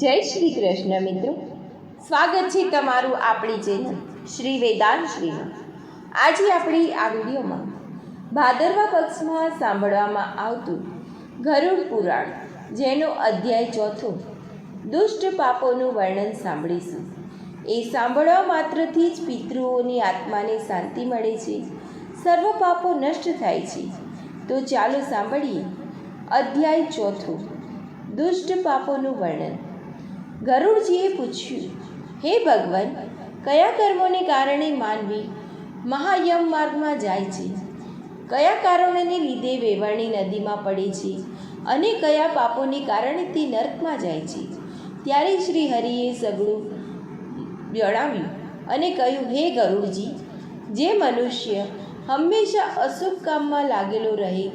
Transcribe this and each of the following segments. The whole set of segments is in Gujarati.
જય શ્રી કૃષ્ણ મિત્રો. સ્વાગત છે તમારું આપણી ચેનલ શ્રી વેદાંત શ્રીમાં આજે આપણી આ વિડીયોમાં ભાદરવા પક્ષમાં સાંભળવામાં આવતું ગરુડ પુરાણ, જેનો અધ્યાય ચોથો, દુષ્ટ પાપોનું વર્ણન સાંભળીશું. એ સાંભળવા માત્રથી જ પિતૃઓની આત્માને શાંતિ મળે છે, સર્વ પાપો નષ્ટ થાય છે. તો ચાલો સાંભળીએ અધ્યાય ચોથો, દુષ્ટ પાપોનું વર્ણન. ગરુડજીએ પૂછ્યું, હે ભગવાન, કયા કર્મોને કારણે માનવી મહાયમ માર્ગમાં જાય છે? કયા કારણોને લીધે વેવાણી નદીમાં પડે છે અને કયા પાપોને કારણે તે નર્કમાં જાય છે? ત્યારે શ્રી હરિએ સગળું જણાવ્યું અને કહ્યું, હે ગરુડજી, જે મનુષ્ય હંમેશા અશુભ કામમાં લાગેલો રહે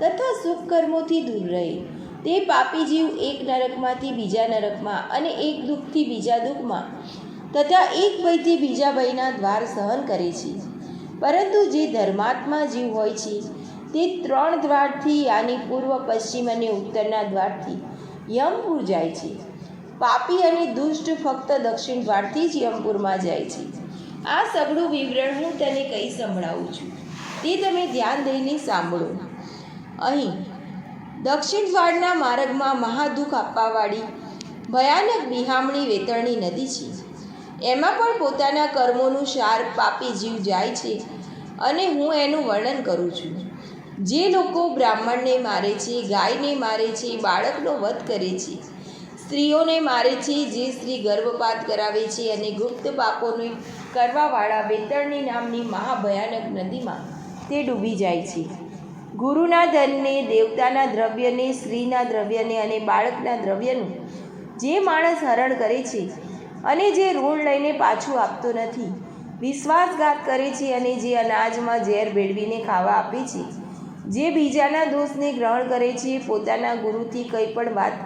તથા શુભ કર્મોથી દૂર રહે તે પાપી જીવ એક નરકમાંથી બીજા નરકમાં અને એક દુઃખથી બીજા દુઃખમાં તથા એક ભયથી બીજા ભયના દ્વાર સહન કરે છે. પરંતુ જે ધર્માત્મા જીવ હોય છે, તે ત્રણ દ્વારથી યાની પૂર્વ, પશ્ચિમ અને ઉત્તરના દ્વારથી યમપુર જાય છે. પાપી અને દુષ્ટ ફક્ત દક્ષિણ દ્વારથી જ યમપુરમાં જાય છે. આ સગળું વિવરણ હું તને કહી સંભળાવું છું. તે તમે ધ્યાન દઈને સાંભળો. અહીં દક્ષિણ દ્વારના માર્ગમાં મહાદુઃખ આપવાવાળી ભયાનક બિહામણી વેતરણી નદી છે. એમાં પણ પોતાના કર્મોનું સાર પાપી જીવ જાય છે અને હું એનું વર્ણન કરું છું. જે લોકો બ્રાહ્મણને મારે છે, ગાયને મારે છે, બાળકનો વધ કરે છે, સ્ત્રીઓને મારે છે, જે સ્ત્રી ગર્ભપાત કરાવે છે અને ગુપ્ત પાપોને કરવાવાળા વેતરણી નામની મહાભયાનક નદીમાં તે ડૂબી જાય છે. ગુરુના ધનને, દેવતાના દ્રવ્યને, સ્ત્રીના દ્રવ્યને અને બાળકના દ્રવ્યનું જે માણસ હરણ કરે છે અને જે ઋણ લઈને પાછું આપતો નથી, વિશ્વાસઘાત કરે છે અને જે અનાજમાં ઝેર ભેળવીને ખાવા આપે છે, જે બીજાના દોષને ગ્રહણ કરે છે, પોતાના ગુરુથી કંઈ પણ વાત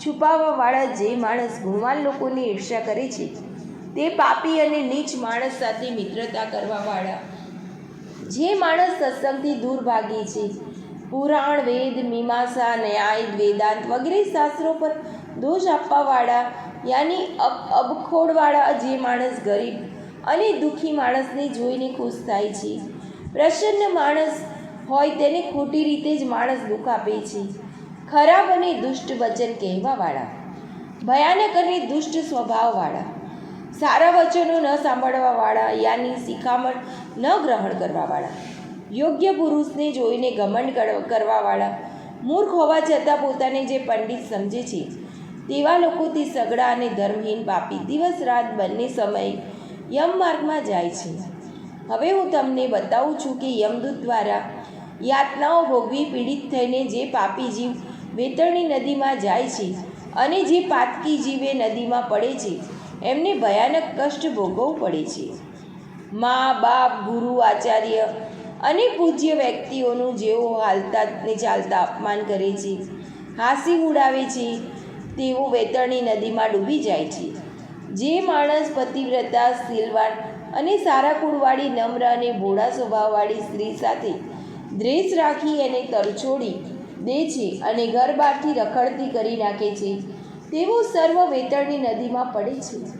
છુપાવવાવાળા જે માણસ ગુણવાન લોકોની ઈર્ષા કરે છે, તે પાપી અને નીચ માણસ સાથે મિત્રતા કરવાવાળા જે માણસ સત્સંગથી દૂર ભાગી છે, પુરાણ, વેદ, મીમાંસા, ન્યાય, વેદાંત વગેરે શાસ્ત્રો પર દોષ આપવાવાળા, યાની અબ, અબખોડવાળા જે માણસ ગરીબ અને દુઃખી માણસને જોઈને ખુશ થાય છે. પ્રસન્ન માણસ હોય તેને ખોટી રીતે જ માણસ દુઃખ આપે છે. ખરાબ અને દુષ્ટ વચન કહેવાવાળા, ભયાનક અને દુષ્ટ સ્વભાવવાળા. સારા વચનો ન સાંભળવાવાળા, યાની શિખામણ ન ગ્રહણ કરવાવાળા, યોગ્ય પુરુષને જોઈને ઘમંડ કરવાવાળા, મૂર્ખ હોવા છતાં પોતાને જે પંડિત સમજે છે, તેવા લોકોથી સગડા અને ધર્મહીન પાપી દિવસ રાત બંને સમયે યમ માર્ગમાં જાય છે. હવે હું તમને બતાવું છું કે યમદૂત દ્વારા યાતનાઓ ભોગવી પીડિત થઈને જે પાપી જીવ વેતરણી નદીમાં જાય છે અને જે પાતકી જીવે નદીમાં પડે છે એમને ભયાનક કષ્ટ ભોગવવું પડે છે. મા, બાપ, ગુરુ, આચાર્ય અને પૂજ્ય વ્યક્તિઓનું જેઓ હાલતા ને ચાલતા અપમાન કરે છે, હાંસી ઉડાવે છે, તેઓ વેતરણી નદીમાં ડૂબી જાય છે. જે માણસ પતિવ્રતા શીલવાન અને સારા કુળવાળી, નમ્ર અને ભોળા સ્વભાવવાળી સ્ત્રી સાથે દ્રેસ રાખી એને તરછોડી દે છે અને ઘર બહારથી રખડતી કરી નાખે છે તેવો સર્વ વેતરણી નદીમાં પડે છે.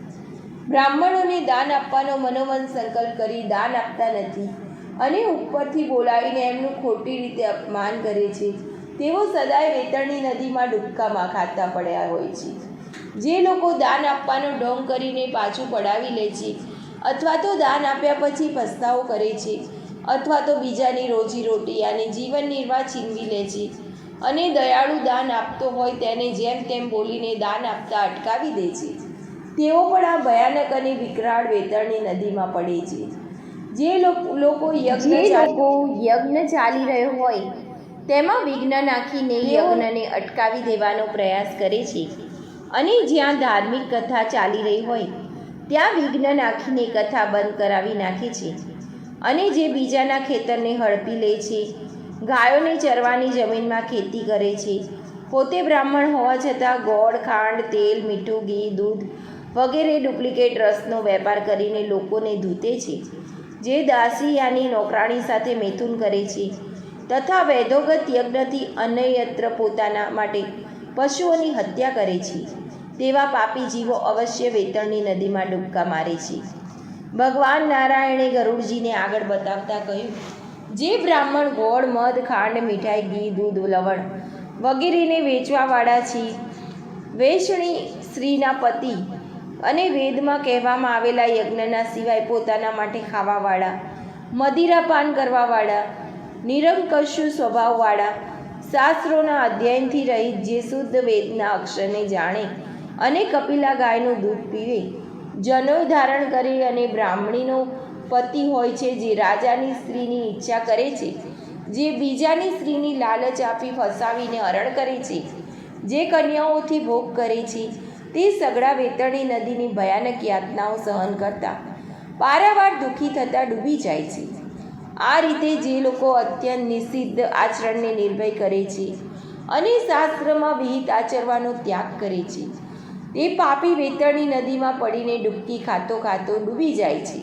બ્રાહ્મણોને દાન આપવાનો મનોમન સંકલ્પ કરી દાન આપતા નથી અને ઉપરથી બોલાવીને એમનું ખોટી રીતે અપમાન કરે છે. તેઓ સદાય વેતરણી નદીમાં ડૂબકામાં ખાતા પડ્યા હોય છે. જે લોકો દાન આપવાનો ઢોંગ કરીને પાછું પડાવી લે છે અથવા તો દાન આપ્યા પછી પસ્તાવો કરે છે અથવા તો બીજાની રોજીરોટી અને જીવન નિર્વાહ છીનવી લે છે અને દયાળુ દાન આપતો હોય તેને જેમ તેમ બોલીને દાન આપતા અટકાવી દે છે. તેઓ પણ આ ભયાનક અને વિકરાળ વેતરણી નદીમાં પડે છે. જે લોકો યજ્ઞ ચાલી- લોકો યજ્ઞ ચાલી રહ્યો હોય તેમાં વિઘ્ન નાખીને યજ્ઞને અટકાવી દેવાનો પ્રયાસ કરે છે. અને જ્યાં ધાર્મિક કથા ચાલી રહી હોય ત્યાં વિઘ્ન નાખીને કથા બંધ કરાવી નાખે છે. અને જે બીજાના ખેતરને હડપી લે છે ગાયોને ચરવાની જમીનમાં ખેતી કરે છે પોતે બ્રાહ્મણ હોવા છતાં ગોળ ખાંડ તેલ મીઠું ઘી દૂધ વગેરે ડુપ્લિકેટ રસનો વેપાર કરીને લોકોને ધૂતે છે. જે દાસિયાની નોકરાણી સાથે મેથુન કરે છે. તથા વૈદોગત યજ્ઞથી અન્યત્ર પોતાના માટે પશુઓની હત્યા કરે છે. તેવા પાપી જીવો અવશ્ય વેતણની નદીમાં ડૂબકા મારે છે. ભગવાન નારાયણે ગરુડજીને આગળ બતાવતા કહ્યું, જે બ્રાહ્મણ ગોળ, મધ, ખાંડ, મીઠાઈ, ઘી, દૂધ, લવણ વગેરેને વેચવાવાળા છે, વેચણી સ્ત્રીના પતિ અને વેદમાં કહેવામાં આવેલા યજ્ઞના સિવાય પોતાના માટે ખાવાવાળા મદિરાપાન કરવાવાળા નિરંકશુ સ્વભાવવાળા શાસ્ત્રોના અધ્યયનથી રહિત જે શુદ્ધ વેદના અક્ષરને જાણે અને કપિલા ગાયનું દૂધ પીવે જનોય ધારણ કરે અને બ્રાહ્મણીનો પતિ હોય છે જે રાજાની સ્ત્રીની ઈચ્છા કરે છે, જે બીજાની સ્ત્રીની લાલચ આપી ફસાવીને હરણ કરે છે, જે કન્યાઓથી ભોગ કરે છે તે સગડા વેતરણી નદીની ભયાનક યાતનાઓ સહન કરતા પારાવાર દુઃખી થતાં ડૂબી જાય છે. આ રીતે જે લોકો અત્યંત નિષિદ્ધ આચરણને નિર્ભય કરે છે અને શાસ્ત્રમાં વિહિત આચરવાનો ત્યાગ કરે છે. તે પાપી વેતરણી નદીમાં પડીને ડૂબકી ખાતો ખાતો ડૂબી જાય છે.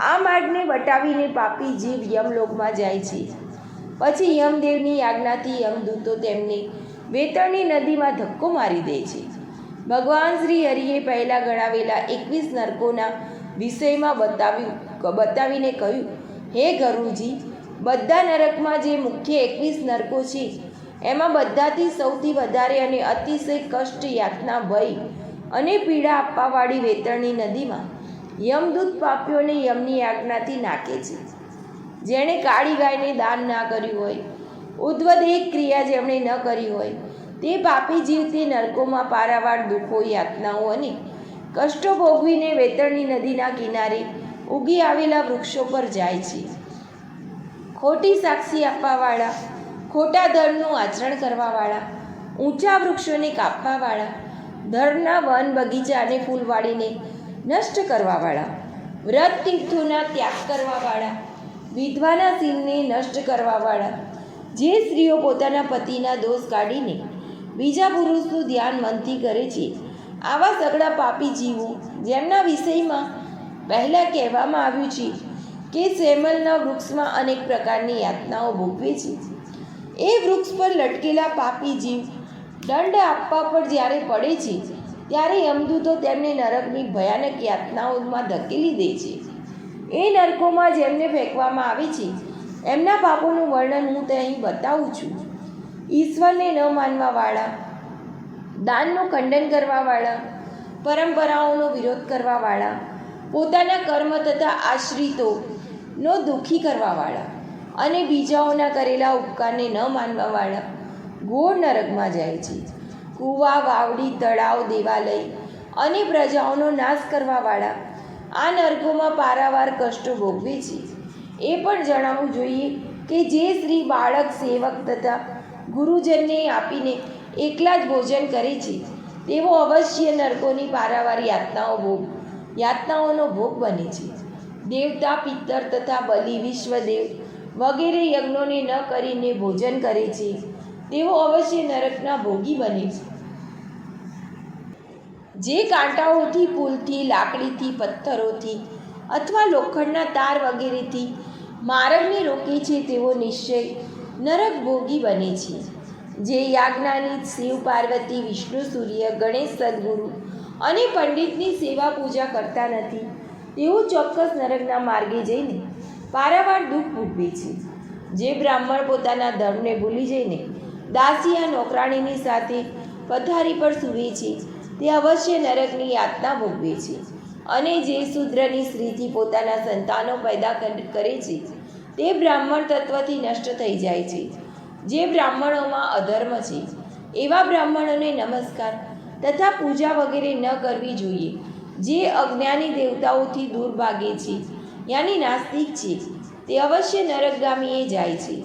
આ માર્ગને બટાવીને પાપી જીવ યમલોકમાં જાય છે. પછી યમદેવની આજ્ઞાથી યમદૂતો તેમને વેતરણી નદીમાં ધક્કો મારી દે છે. ભગવાન શ્રી હરિએ પહેલાં ગણાવેલા એકવીસ નરકોના વિષયમાં બતાવ્યું બતાવીને કહ્યું, હે ગરુજી બધા નરકમાં જે મુખ્ય એકવીસ નરકો છે, એમાં બધાથી સૌથી વધારે અને અતિશય કષ્ટ યાતના ભય અને પીડા આપવાવાળી વેતરણી નદીમાં યમદૂત પાપીઓને યમની આજ્ઞાથી નાખે છે. જેણે કાળી ગાયને દાન ના કર્યું હોય ઉદ્વદેહ ક્રિયા જેમણે ન કરી હોય તે પાપી જીવથી નરકોમાં પારાવાર દુઃખો, યાતનાઓ અને કષ્ટો ભોગવીને વેતરણી નદીના કિનારે ઉગી આવેલા વૃક્ષો પર જાય છે. ખોટી સાક્ષી આપવાવાળા, ખોટા ધર્મનું આચરણ કરવાવાળા, ઊંચા વૃક્ષોને કાપવાવાળા ધર્મના વન બગીચાને ફૂલવાડીને નષ્ટ કરવાવાળા વ્રત તીર્થોના ત્યાગ કરવાવાળા, વિધવાના સિંહને નષ્ટ કરવાવાળા, જે સ્ત્રીઓ પોતાના પતિના દોષ કાઢીને બીજા પુરુષનું ધ્યાન મનથી કરે છે. આવા સગડા પાપી જીવો જેમના વિષયમાં પહેલાં કહેવામાં આવ્યું છે કે સેમલના વૃક્ષમાં અનેક પ્રકારની યાતનાઓ ભોગવે છે. એ વૃક્ષ પર લટકેલા પાપી જીવ દંડ આપવા પર જ્યારે પડે છે, ત્યારે યમદૂતો તેમને નરકની ભયાનક યાતનાઓમાં ધકેલી દે છે. એ નરકોમાં જેમને ફેંકવામાં આવે છે, એમના પાપોનું વર્ણન હું તે અહીં બતાવું છું. ઈશ્વરને ન માનવાવાળા, દાનનું ખંડન કરવાવાળા, પરંપરાઓનો વિરોધ કરવાવાળા, પોતાના કર્મ તથા આશ્રિતોનો દુઃખી કરવાવાળા અને બીજાઓના કરેલા ઉપકારને ન માનવાવાળા ઘોર નરકમાં જાય છે. કૂવા, વાવડી, તળાવ, દેવાલય અને પ્રજાઓનો નાશ કરવાવાળા આ નરકોમાં પારાવાર કષ્ટો ભોગવે છે. એ પણ જણાવવું જોઈએ કે જે સ્ત્રી બાળક, સેવક તથા ગુરુજનને આપીને એકલા જ ભોજન કરે છે. તેઓ અવશ્ય નરકોની પારાવારી યાતનાઓ ભોગ, યાતનાઓનો ભોગ બને છે. દેવતા, પિત્તર તથા બલિ, વિશ્વદેવ વગેરે યજ્ઞોને ન કરીને ભોજન કરે છે. તેઓ અવશ્ય નરકના ભોગી બને છે. જે કાંટાઓથી પુલથી લાકડીથી, પથ્થરોથી અથવા લોખંડના તાર વગેરેથી માર્ગને રોકે છે તેવો નિશ્ચય નરક ભોગી બને છે. જે યાજ્ઞાની શિવ, પાર્વતી, વિષ્ણુ, સૂર્ય, ગણેશ, સદગુરુ અને પંડિતની સેવા પૂજા કરતા નથી, તેઓ ચોક્કસ નરકના માર્ગે જઈને પારાવાર દુઃખ ભોગવે છે. જે બ્રાહ્મણ પોતાના ધર્મને ભૂલી જઈને દાસીયા નોકરાણીની સાથે પથારી પર સૂવે છે, તે અવશ્ય નરકની યાતના ભોગવે છે અને જે શૂદ્રની સ્ત્રીથી પોતાના સંતાનો પેદા કરે છે તે બ્રાહ્મણ તત્વથી નષ્ટ થઈ જાય છે. જે બ્રાહ્મણોમાં અધર્મ છે, એવા બ્રાહ્મણોને નમસ્કાર તથા પૂજા વગેરે ન કરવી જોઈએ. જે અજ્ઞાની દેવતાઓથી દૂર ભાગે છે, યાની નાસ્તિક છે, તે અવશ્ય નરકગામીએ જાય છે.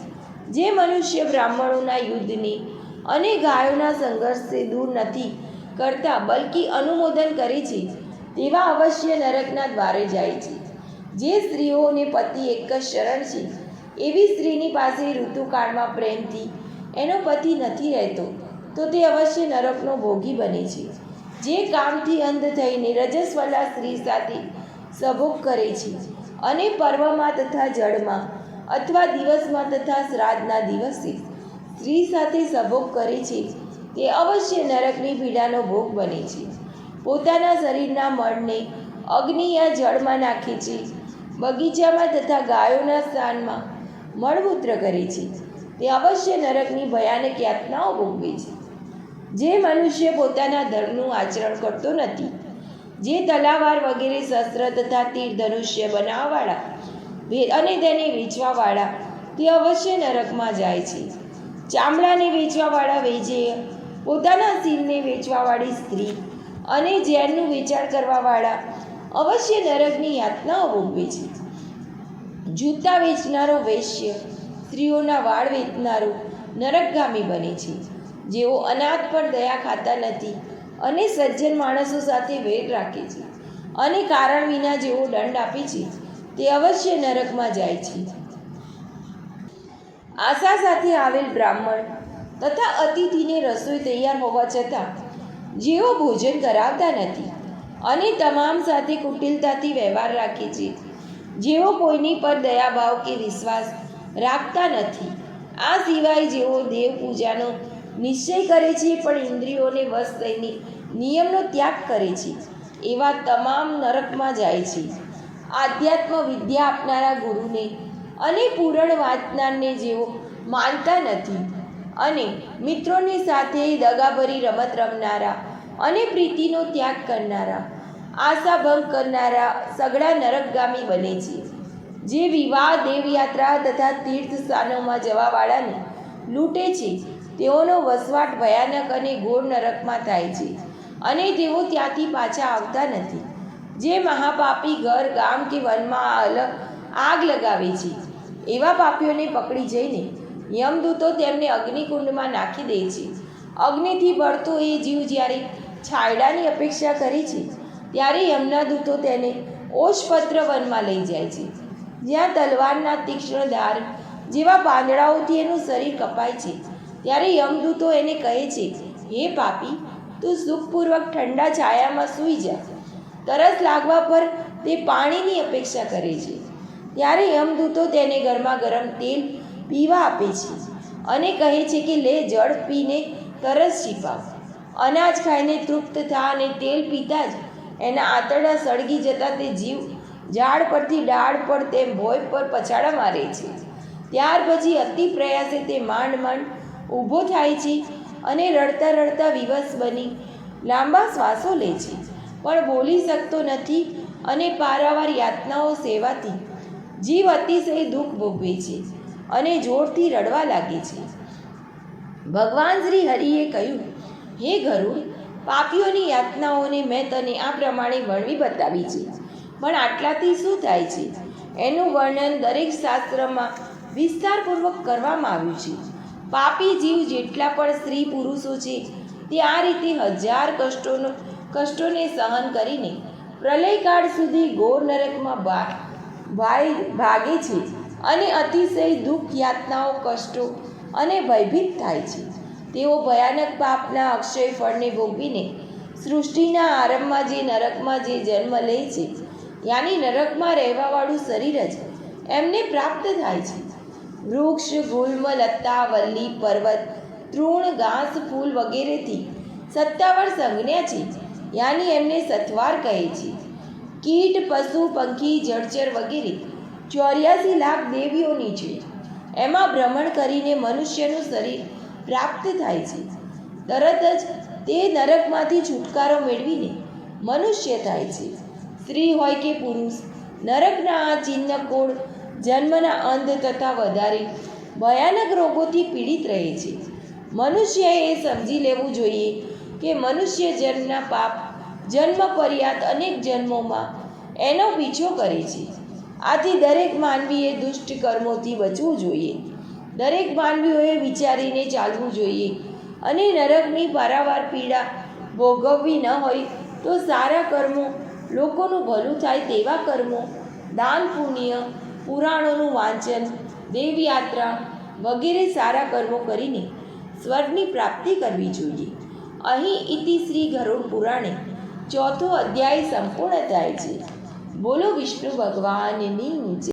જે મનુષ્ય બ્રાહ્મણોના યુદ્ધને અને ગાયોના સંઘર્ષથી દૂર નથી કરતા, બલકી અનુમોદન કરે છે, તેવા અવશ્ય નરકના દ્વારે જાય છે. જે સ્ત્રીઓને પતિ એક જ શરણ છે, એવી સ્ત્રીની પાસે ઋતુકાળમાં પ્રેમથી એનો પતિ નથી રહેતો, તો તે અવશ્ય નરકનો ભોગી બને છે. જે કામથી અંધ થઈને રજસ્વલા સ્ત્રી સાથે સભોગ કરે છે, અને પર્વમાં તથા જળમાં અથવા દિવસમાં તથા શ્રાદ્ધના દિવસે સ્ત્રી સાથે સભોગ કરે છે, તે અવશ્ય નરકની પીડાનો ભોગ બને છે. પોતાના શરીરના મળને અગ્નિ યા જળમાં નાખે છે બગીચામાં તથા ગાયોના સ્થાનમાં મળમૂત્ર કરે છે. તે અવશ્ય નરકની ભયાનક યાતનાઓ ભોગવે છે. જે મનુષ્ય પોતાના ધર્મનું આચરણ કરતો નથી, જે તલાવાર વગેરે શસ્ત્ર તથા તીર ધનુષ્ય બનાવવાવાળા અને તેને વેચવાવાળા, તે અવશ્ય નરકમાં જાય છે. ચામડાને વેચવાવાળા વેચે પોતાના સીલને વેચવાવાળી સ્ત્રી અને ઝેરનું વેચાણ કરવાવાળા અવશ્ય નરકની યાતનાઓ ભોગવે છે. જૂતા વેચનારો વૈશ્ય, સ્ત્રીઓના વાળ વેચનારો નરકગામી બને છે. જેઓ અનાથ પર દયા ખાતા નથી અને સજ્જન માણસો સાથે વેર રાખે છે. અને કારણ વિના જેઓ દંડ આપે છે, તે અવશ્ય નરકમાં જાય છે. આશા સાથે આવેલ બ્રાહ્મણ તથા અતિથિને રસોઈ તૈયાર હોવા છતાં જેઓ ભોજન કરાવતા નથી અને તમામ સાથે કુટિલતાથી વ્યવહાર રાખે છે. જેઓ કોઈની પર દયાભાવ કે વિશ્વાસ રાખતા નથી. આ સિવાય જેઓ દેવ પૂજાનો નિશ્ચય કરે છે પણ ઇન્દ્રિયોને વશ થઈને નિયમનો ત્યાગ કરે છે, એવા તમામ નરકમાં જાય છે. આધ્યાત્મ વિદ્યા આપનારા ગુરુને અને પૂરણ વાંચનારને જેઓ માનતા નથી અને મિત્રોની સાથે દગાભરી રમત રમનારા અને પ્રીતિનો ત્યાગ કરનારા આશાભંગ કરનારા સગડા નરકગામી બને છે. જે વિવાહ, દેવયાત્રા તથા તીર્થ સ્થાનોમાં જવાવાળાને લૂંટે છે, તેઓનો વસવાટ ભયાનક અને ઘોર નરકમાં થાય છે અને તેઓ ત્યાંથી પાછા આવતા નથી. જે મહાપાપી ઘર, ગામ કે વનમાં અલગ આગ લગાવે છે, એવા પાપીઓને પકડી જઈને યમદૂતો તેમને અગ્નિકુંડમાં નાખી દે છે. અગ્નિથી બળતો એ જીવ જ્યારે છાયડાની અપેક્ષા કરે છે ત્યારે યમના દૂતો તેને ઓશપત્ર વનમાં લઈ જાય છે. જ્યાં તલવારના તીક્ષ્ણ ધાર જેવા પાંદડાઓથી એનું શરીર કપાય છે. ત્યારે યમદૂતો એને કહે છે, હે પાપી, તું સુખપૂર્વક ઠંડા છાયામાં સૂઈ જા. તરસ લાગવા પર તે પાણીની અપેક્ષા કરે છે. ત્યારે યમદૂતો તેને ગરમા ગરમ તેલ પીવા આપે છે અને કહે છે કે, લે જળ પીને તરસ છીપાવ. અનાજ ખાઈને તૃપ્ત થા અને તેલ પીતા જ એના આંતરડા સળગી જતા તે જીવ ઝાડ પરથી ડાળ પર તેમ ભોય પર પછાડા મારે છે. ત્યાર પછી અતિ પ્રયાસે તે માંડ માંડ ઊભો થાય છે અને રડતા રડતા વિવશ બની લાંબા શ્વાસો લે છે. પણ બોલી શકતો નથી અને પારાવાર યાતનાઓ સેવાથી જીવ અતિશય દુઃખ ભોગવે છે અને જોરથી રડવા લાગે છે. ભગવાન શ્રી હરિએ કહ્યું, હે ગરુડ પાપીઓની યાતનાઓને મેં તને આ પ્રમાણે વર્ણવી બતાવી છે. પણ આટલાથી શું થાય છે? એનું વર્ણન દરેક શાસ્ત્રમાં વિસ્તારપૂર્વક કરવામાં આવ્યું છે. પાપી જીવ જેટલા પણ સ્ત્રી પુરુષો છે, તે આ રીતે હજાર કષ્ટોનો, કષ્ટોને સહન કરીને પ્રલયકાળ સુધી ગોર નરકમાં ભાગે છે અને અતિશય દુઃખ, યાતનાઓ, કષ્ટો અને ભયભીત થાય છે. તેઓ ભયાનક પાપના અક્ષય ફળને ભોગવીને સૃષ્ટિના આરંભમાં જે નરકમાં જે જન્મ લે છે, યાની નરકમાં રહેવાવાળું શરીર જ એમને પ્રાપ્ત થાય છે. વૃક્ષ, ગુલ્મ લતા વલ્લી, પર્વત, તૃણ, ઘાસ, ફૂલ વગેરેથી સત્તાવાર સંજ્ઞા છે, યાની એમને સથવાર કહે છે. કીટ, પશુ, પંખી, જળચર વગેરે ચોર્યાસી લાખ દેવીઓની છે. એમાં ભ્રમણ કરીને મનુષ્યનું શરીર પ્રાપ્ત થાય છે. તરત જ તે નરકમાંથી છુટકારો મેળવીને મનુષ્ય થાય છે. સ્ત્રી હોય કે પુરુષ, નરકના આ ચિહ્ન કોડ જન્મના અંધ તથા વધારે ભયાનક રોગોથી પીડિત રહે છે. મનુષ્યએ એ સમજી લેવું જોઈએ કે મનુષ્ય જન્મના પાપ, જન્મ પર્યાત અનેક જન્મોમાં એનો પીછો કરે છે. આથી દરેક માનવીએ દુષ્ટ કર્મોથી બચવું જોઈએ. દરેક માનવીઓએ વિચારીને ચાલવું જોઈએ. અને નરકની પારાવાર પીડા ભોગવવી ન હોય તો સારા કર્મો, લોકોનું ભલું થાય તેવા કર્મો, દાન, પુણ્ય, પુરાણોનું વાંચન, દેવયાત્રા વગેરે સારા કર્મો કરીને સ્વર્ગની પ્રાપ્તિ કરવી જોઈએ. અહીં ઇતિ શ્રી ગરુડ પુરાણે ચોથો અધ્યાય સંપૂર્ણ થાય છે. બોલો વિષ્ણુ ભગવાનની